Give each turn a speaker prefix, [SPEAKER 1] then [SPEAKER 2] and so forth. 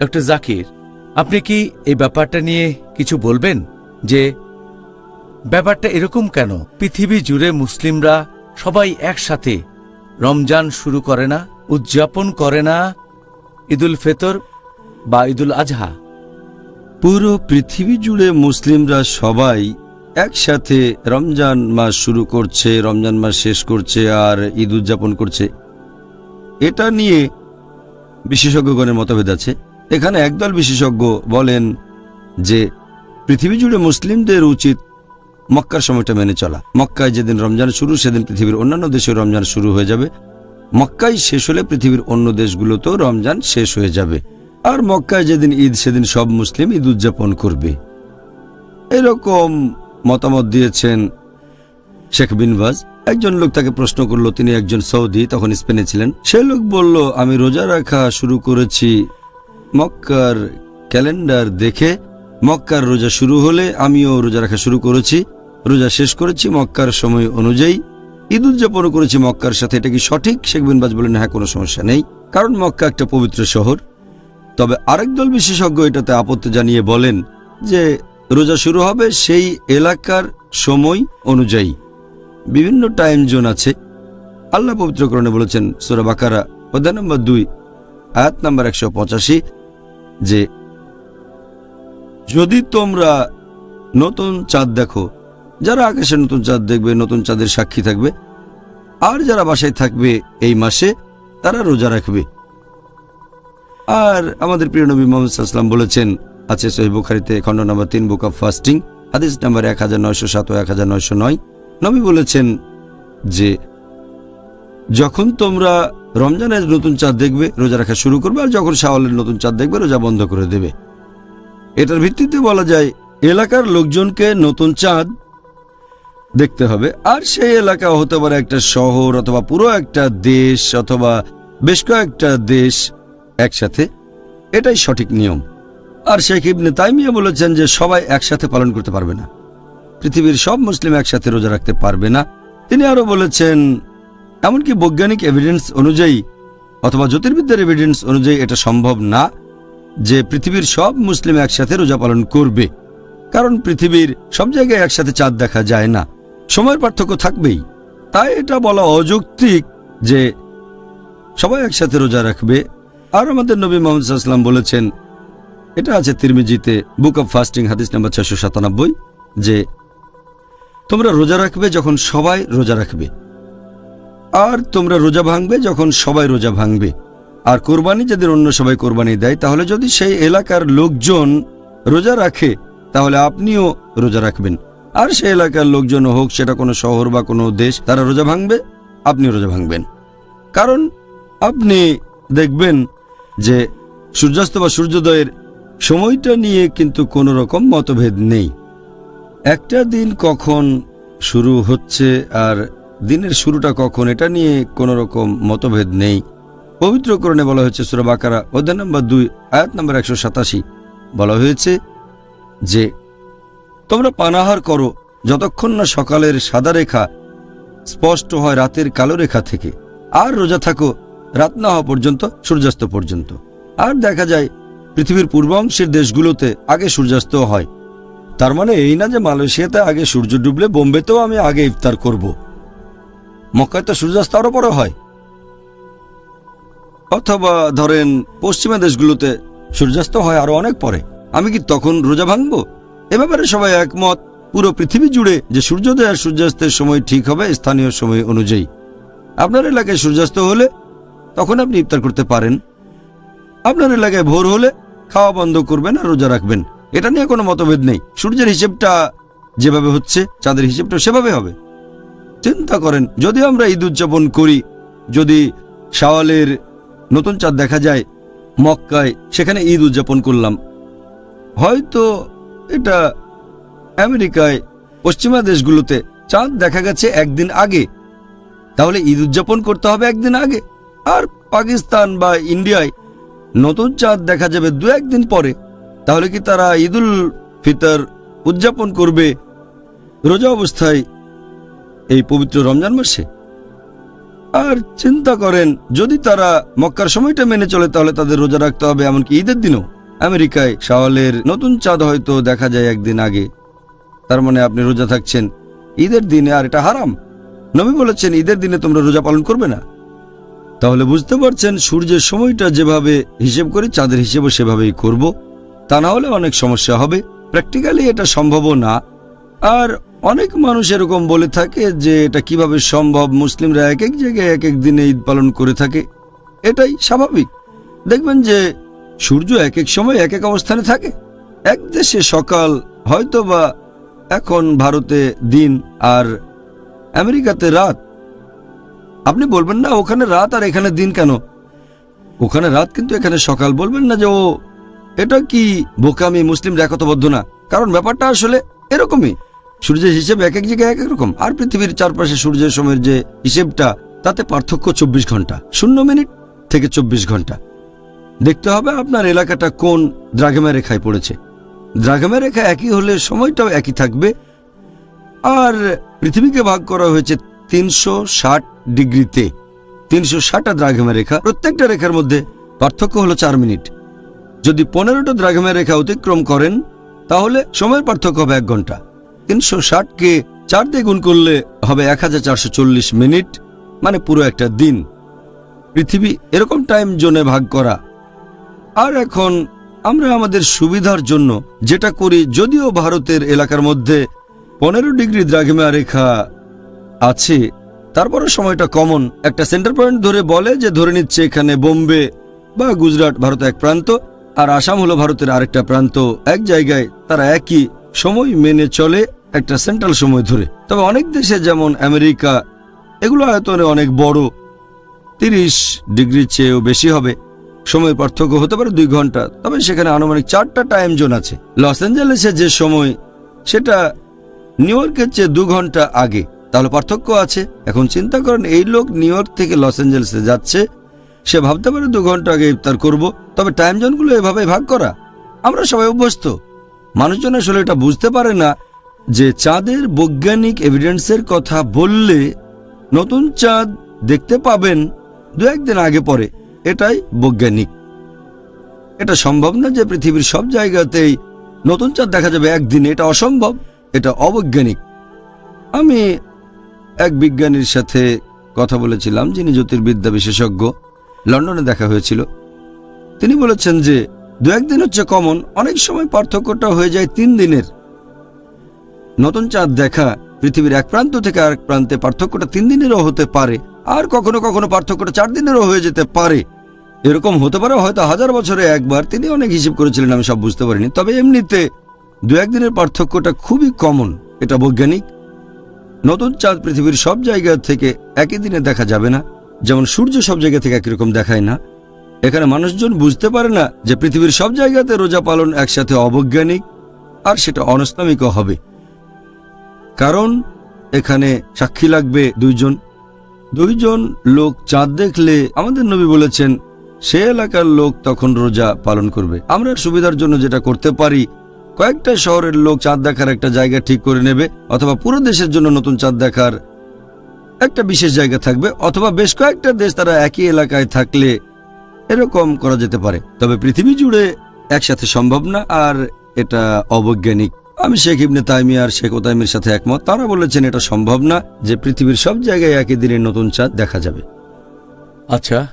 [SPEAKER 1] Doctor Zakir আপনি কি এই ব্যাপারটা নিয়ে কিছু বলবেন? যে ব্যাপারটা এরকম কেন? পৃথিবী জুড়ে মুসলিমরা সবাই একসাথে রমজান শুরু করে না, উদযাপন করে না, ঈদুল ফেতর বা ঈদুল আজহা?
[SPEAKER 2] পুরো পৃথিবী জুড়ে মুসলিমরা সবাই একসাথে রমজান মাস শুরু করছে, রমজান মাস শেষ করছে আর ঈদ উদযাপন করছে। এটা নিয়ে বিশেষজ্ঞগণের মতভেদ আছে। এখানে একদল বিশেষজ্ঞ বলেন যে, পৃথিবী জুড়ে মুসলিমদের উচিত মক্কার সময়টা মেনে চলা। মক্কায় যেদিন রমজান শুরু, সেদিন পৃথিবীর অন্যান্য দেশে রমজান শুরু হয়ে যাবে। মক্কায় শেষ হলে পৃথিবীর অন্য দেশগুলোতেও রমজান শেষ হয়ে যাবে। আর মক্কায় যেদিন ঈদ, সেদিন সব মুসলিম ঈদ উদযাপন করবে। এরকম মতামত দিয়েছেন শেখ বিনবাজ একজন লোক তাকে প্রশ্ন করল, তিনি একজন সৌদি, তখন স্পেনে ছিলেন। সে লোক বলল, আমি রোজা রাখা শুরু করেছি মক্কার ক্যালেন্ডার দেখে মক্কার রোজা শুরু হলে আমিও রোজা রাখা শুরু করেছি, রোজা শেষ করেছি, মক্কার সময় অনুযায়ী ঈদ উদযাপন করেছি মক্কার সাথে। এটা কি সঠিক? শেখ বিনবাজ বলেন হ্যাঁ কোনো সমস্যা নেই। কারণ মক্কা একটা পবিত্র শহর। তবে আরেক দল বিশেষজ্ঞ এটাতে আপত্তি জানিয়ে বলেন যে, রোজা শুরু হবে সেই এলাকার সময় অনুযায়ী। বিভিন্ন টাইম জোন আছে। আল্লাহ পবিত্রকরণে বলেছেন, সোরা বাকারা, অধ্যায় নম্বর দুই, আয়াত নম্বর একশো পঁচাশি যে, যদি তোমরা নতুন চাঁদ দেখো, যারা আকাশে নতুন চাঁদ দেখবে, নতুন চাঁদের সাক্ষী থাকবে, আর যারা বাসায় থাকবে এই মাসে, তারা রোজা রাখবে। আর আমাদের প্রিয় নবী মোহাম্মদ বলেছেন, আছে সহি বুখারিতে খণ্ড নম্বর তিন, বুক অফ ফাস্টিং, হাদিস নাম্বার এক হাজার নয়শো সাত ও এক হাজার নয়শো নয়। নবী বলেছেন যে, যখন তোমরা রমজানের নতুন চাঁদ দেখবে, রোজা রাখা শুরু করবে, আর যখন শাওয়ালের নতুন চাঁদ দেখবে, রোজা বন্ধ করে দেবে। এটার ভিত্তিতে বলা যায়, এলাকার লোকজনকে নতুন চাঁদ দেখতে হবে। আর সেই এলাকা হতে পারে একটা শহর অথবা পুরো একটা দেশ অথবা বেশ কয়েকটা দেশ একসাথে। এটাই সঠিক নিয়ম। আর শেখ ইবনে তাইমিয়া বলেছেন যে, সবাই একসাথে পালন করতে পারবে না। পৃথিবীর সব মুসলিম একসাথে রোজা রাখতে পারবে না। তিনি আরও বলেছেন এমনকি বৈজ্ঞানিক এভিডেন্স অনুযায়ী অথবা জ্যোতির্বিদ্যার এভিডেন্স অনুযায়ী এটা সম্ভব না যে পৃথিবীর সব মুসলিম একসাথে রোজা পালন করবে। কারণ পৃথিবীর সব জায়গায় একসাথে চাঁদ দেখা যায় না। সময়ের পার্থক্য থাকবেই। তাই এটা বলা অযৌক্তিক যে সবাই একসাথে রোজা রাখবে। আর আমাদের নবী মোহাম্মদ সাল্লাম বলেছেন, এটা আছে তিরমিজিতে, বুক অব ফাস্টিং, হাদিস নাম্বার ছশো সাতানব্বই, যে তোমরা রোজা রাখবে যখন সবাই রোজা রাখবে। আর তোমরা রোজা ভাঙবে যখন সবাই রোজা ভাঙবে। আর কোরবানি যদি অন্য সবাই কোরবানি দেয়, তাহলে যদি সেই এলাকার লোকজন রোজা রাখে, তাহলে আপনিও রোজা রাখবেন। আর সেই এলাকার লোকজন হোক, সেটা কোনো শহর বা কোনো দেশ, তারা রোজা ভাঙবে আপনি রোজা ভাঙবেন। কারণ আপনি দেখবেন যে সূর্যাস্ত বা সূর্যোদয়ের সময়টা নিয়ে কিন্তু কোনো রকম মতভেদ নেই। একটা দিন কখন শুরু হচ্ছে আর দিনের শুরুটা কখন, এটা নিয়ে কোনো রকম মতভেদ নেই। পবিত্রকরণে বলা হয়েছে সুরা বাকারা, অধ্যায় নম্বর দুই, আয়াত নম্বর একশো সাতাশি। বলা হয়েছে যে, তোমরা পানাহার করো যতক্ষণ না সকালের সাদা রেখা স্পষ্ট হয় রাতের কালো রেখা থেকে, আর রোজা থাকো রাত না হওয়া পর্যন্ত, সূর্যাস্ত পর্যন্ত। আর দেখা যায়, পৃথিবীর পূর্বাংশের দেশগুলোতে আগে সূর্যাস্ত হয়। তার মানে এই না যে মালয়েশিয়াতে আগে সূর্য ডুবলে, বোম্বেতেও আমি আগে ইফতার করব। মক্কায় তো সূর্যাস্ত আরও পরে হয়। অথবা ধরেন, পশ্চিমা দেশগুলোতে সূর্যাস্ত হয় আরও অনেক পরে। আমি কি তখন রোজা ভাঙবো? এ ব্যাপারে সবাই একমত। পুরো পৃথিবী জুড়ে যে সূর্যোদয় আর সূর্যাস্তের সময় ঠিক হবে স্থানীয় সময় অনুযায়ী। আপনার এলাকায় সূর্যাস্ত হলে তখন আপনি ইফতার করতে পারেন। আপনার এলাকায় ভোর হলে খাওয়া বন্ধ করবেন আর রোজা রাখবেন। এটা নিয়ে কোনো মতভেদ নেই। সূর্যের হিসেবটা যেভাবে হচ্ছে, চাঁদের হিসেবটা সেভাবে হবে। চিন্তা করেন, যদি আমরা ঈদ উদযাপন করি, যদি শাওয়ালের নতুন চাঁদ দেখা যায় মক্কায়, সেখানে ঈদ উদযাপন করলাম, হয়তো এটা আমেরিকায়, পশ্চিমা দেশগুলোতে চাঁদ দেখা গেছে একদিন আগে, তাহলে ঈদ উদযাপন করতে হবে একদিন আগে, আর পাকিস্তান বা ইন্ডিয়ায় নতুন চাঁদ দেখা যাবে দু একদিন পরে, তাহলে কি তারা ঈদুল ফিতর উদযাপন করবে? রোজা অবস্থায় এই পবিত্র রমজান মাসে? আর চিন্তা করেন, যদি তারা মক্কার সময়টা মেনে চলে, তাহলে তাদের রোজা রাখতে হবে, এমনকি ঈদের দিনও। আমেরিকায় শাওয়ালের নতুন চাঁদ হয়তো দেখা যায় একদিন আগে। তার মানে আপনি রোজা থাকছেন। ঈদের দিনে, আর এটা হারাম। নবী বলেছেন, ঈদের দিনে তোমরা রোজা পালন করবে না। তাহলে বুঝতে পারছেন, সূর্যের সময়টা যেভাবে হিসেব করে, চাঁদের হিসেবে সেভাবেই করব। তা না হলে অনেক সমস্যা হবে। প্র্যাকটিক্যালি এটা সম্ভবও না। আর অনেক মানুষ এরকম বলে থাকে যে এটা কীভাবে সম্ভব? মুসলিমরা এক এক জায়গায় এক এক দিনে ঈদ পালন করে থাকে। এটাই স্বাভাবিক। দেখবেন যে সূর্য এক এক সময় এক এক অবস্থানে থাকে। এক দেশে সকাল হয়তো বা এখন ভারতে দিন আর আমেরিকাতে রাত। আপনি বলবেন, না, ওখানে রাত আর এখানে দিন কেন? ওখানে রাত কিন্তু এখানে সকাল। বলবেন না যে, ও, এটা কি বোকামি? মুসলিম একতবদ্ধ না? কারণ ব্যাপারটা আসলে এরকমই। সূর্যের হিসেব এক এক জায়গায় এক রকম। আর পৃথিবীর চারপাশে সূর্যের সময়ের যে হিসেবটা, তাতে পার্থক্য চব্বিশ ঘণ্টা। শূন্য মিনিট থেকে চব্বিশ ঘণ্টা। দেখতে হবে আপনার এলাকাটা কোন দ্রাঘিমা রেখায় পড়েছে। দ্রাঘিমা রেখা একই হলে সময়টাও একই থাকবে। আর পৃথিবীকে ভাগ করা হয়েছে তিনশো ষাট ডিগ্রিতে। তিনশো ষাটটা দ্রাঘিমা রেখা। প্রত্যেকটা রেখার মধ্যে পার্থক্য হলো চার মিনিট। যদি পনেরোটা দ্রাঘিমা রেখা অতিক্রম করেন, তাহলে সময়ের পার্থক্য হবে এক ঘণ্টা। তিনশো ষাটকে চার দিয়ে গুণ করলে হবে এক হাজার চারশো চল্লিশ মিনিট মানে পুরো একটা দিন। পৃথিবী এরকম টাইম জোনে ভাগ করা। আর এখন আমরা আমাদের সুবিধার জন্য যেটা করি, যদিও ভারতের এলাকার মধ্যে পনেরো ডিগ্রি দ্রাঘিমা রেখা আছে তারপরে সময়টা কমন একটা সেন্টার পয়েন্ট ধরে বলে যে, ধরে নিচ্ছে এখানে বোম্বে বা গুজরাট ভারত এক প্রান্ত, আর আসাম হলো ভারতের আরেকটা প্রান্ত। এক জায়গায় তারা একই সময় মেনে চলে একটা সেন্ট্রাল সময় ধরে। তবে অনেক দেশে যেমন আমেরিকা, এগুলো আয়তনে অনেক বড়। তিরিশ ডিগ্রির চেয়েও বেশি হবে। সময়ের পার্থক্য হতে পারে দুই ঘণ্টা। তবে সেখানে আনুমানিক চারটা টাইম জোন আছে। লস অ্যাঞ্জেলেসে যে সময়, সেটা নিউ ইয়র্কের চেয়ে দু ঘণ্টা আগে। তাহলে পার্থক্য আছে। এখন চিন্তা করেন, এই লোক নিউ ইয়র্ক থেকে লস অ্যাঞ্জেলেসে যাচ্ছে। সে ভাবতে পারে দু ঘণ্টা আগে ইফতার করব। তবে টাইম জোনগুলো এভাবে ভাগ করা। আমরা সবাই অভ্যস্ত। মানুষজন আসলে এটা বুঝতে পারে না যে চাঁদের বৈজ্ঞানিক এভিডেন্সের কথা বললে নতুন চাঁদ দেখতে পাবেন দু একদিন আগে পরে। এটাই বৈজ্ঞানিক। এটা সম্ভব না যে পৃথিবীর সব জায়গাতেই নতুন চাঁদ দেখা যাবে একদিনে। এটা অসম্ভব, এটা অবৈজ্ঞানিক। আমি এক বিজ্ঞানীর সাথে কথা বলেছিলাম, যিনি জ্যোতির্বিদ্যা বিশেষজ্ঞ। লন্ডনে দেখা হয়েছিল। তিনি বলেছেন যে দু একদিন হচ্ছে কমন, অনেক সময় পার্থক্যটা হয়ে যায় তিন দিনের। নতুন চাঁদ দেখা পৃথিবীর এক প্রান্ত থেকে আরেক প্রান্তে পার্থক্যটা তিন দিনেরও হতে পারে, আর কখনো কখনো পার্থক্যটা চার দিনেরও হয়ে যেতে পারে। এরকম হতে পারে হয়তো হাজার বছরে একবার, তিনি অনেক হিসেব করেছিলেন, আমি সব বুঝতে পারিনি। তবে এমনিতে দু একদিনের পার্থক্যটা খুবই কমন এটা বৈজ্ঞানিক। নতুন চাঁদ পৃথিবীর সব জায়গা থেকে একই দিনে দেখা যাবে না, যেমন সূর্য সব জায়গা থেকে একই রকম দেখায় না। এখানে মানুষজন বুঝতে পারে না যে পৃথিবীর সব জায়গাতে রোজা পালন একসাথে অবৈজ্ঞানিক, আর সেটা অনস্তামিকও হবে। কারণ এখানে সাক্ষী লাগবে দুইজন। দুইজন লোক চাঁদ দেখলে আমাদের নবী বলেছেন, সে এলাকার লোক তখন রোজা পালন করবে। আমরা সুবিধার জন্য যেটা করতে পারি, কয়েকটা শহরের লোক চাঁদ দেখার একটা জায়গা ঠিক করে নেবে, অথবা পুরো দেশের জন্য নতুন চাঁদ দেখার একটা বিশেষ জায়গা থাকবে, অথবা বেশ কয়েকটা দেশ তারা একই এলাকায় থাকলে এরকম করা যেতে পারে। তবে পৃথিবী জুড়ে একসাথে সম্ভব না, আর এটা অবৈজ্ঞানিক আমি শেখ ইবনে তাইমিয়া আর শেখ ওতাইমের সাথে একমত। তারা বলেছেন এটা সম্ভব না যে পৃথিবীর সব জায়গায় একই দিনের নতুন চাঁদ দেখা যাবে।
[SPEAKER 1] আচ্ছা